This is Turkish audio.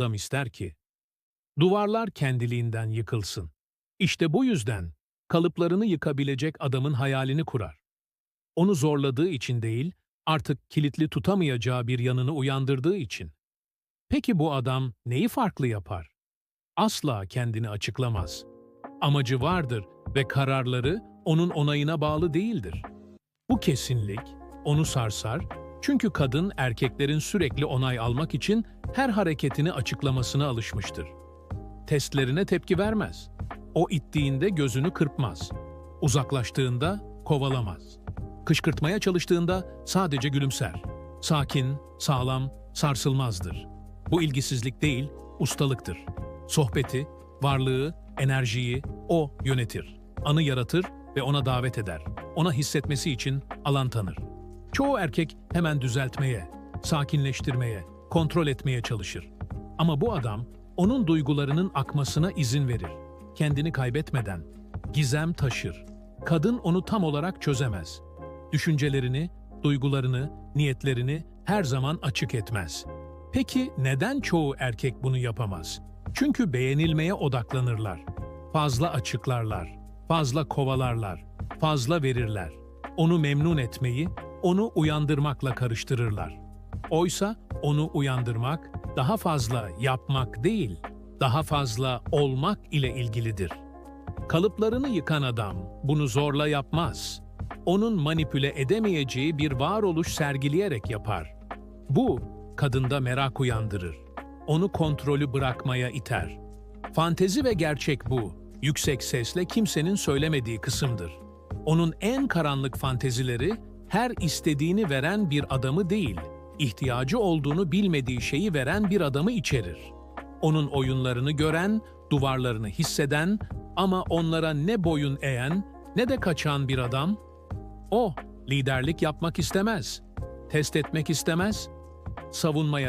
adam ister ki? Duvarlar kendiliğinden yıkılsın. İşte bu yüzden kalıplarını yıkabilecek adamın hayalini kurar. Onu zorladığı için değil, artık kilitli tutamayacağı bir yanını uyandırdığı için. Peki bu adam neyi farklı yapar? Asla kendini açıklamaz. Amacı vardır ve kararları onun onayına bağlı değildir. Bu kesinlik onu sarsar çünkü kadın erkeklerin sürekli onay almak için her hareketini açıklamasına alışmıştır. Testlerine tepki vermez. O ittiğinde gözünü kırpmaz. Uzaklaştığında kovalamaz. Kışkırtmaya çalıştığında sadece gülümser. Sakin, sağlam, sarsılmazdır. Bu ilgisizlik değil, ustalıktır. Sohbeti, varlığı, enerjiyi o yönetir. Anı yaratır ve ona davet eder. Ona hissetmesi için alan tanır. Çoğu erkek hemen düzeltmeye, sakinleştirmeye, kontrol etmeye çalışır. Ama bu adam onun duygularının akmasına izin verir. Kendini kaybetmeden gizem taşır. Kadın onu tam olarak çözemez. Düşüncelerini, duygularını, niyetlerini her zaman açık etmez. Peki neden çoğu erkek bunu yapamaz? Çünkü beğenilmeye odaklanırlar. Fazla açıklarlar, fazla kovalarlar, fazla verirler. Onu memnun etmeyi, onu uyandırmakla karıştırırlar. Oysa onu uyandırmak daha fazla yapmak değil, daha fazla olmak ile ilgilidir. Kalıplarını yıkan adam bunu zorla yapmaz. Onun manipüle edemeyeceği bir varoluş sergileyerek yapar. Bu, kadında merak uyandırır. Onu kontrolü bırakmaya iter. Fantezi ve gerçek bu. Yüksek sesle kimsenin söylemediği kısımdır. Onun en karanlık fantezileri her istediğini veren bir adamı değil, ihtiyacı olduğunu bilmediği şeyi veren bir adamı içerir. Onun oyunlarını gören, duvarlarını hisseden ama onlara ne boyun eğen ne de kaçan bir adam. O liderlik yapmak istemez, test etmek istemez, savunmaya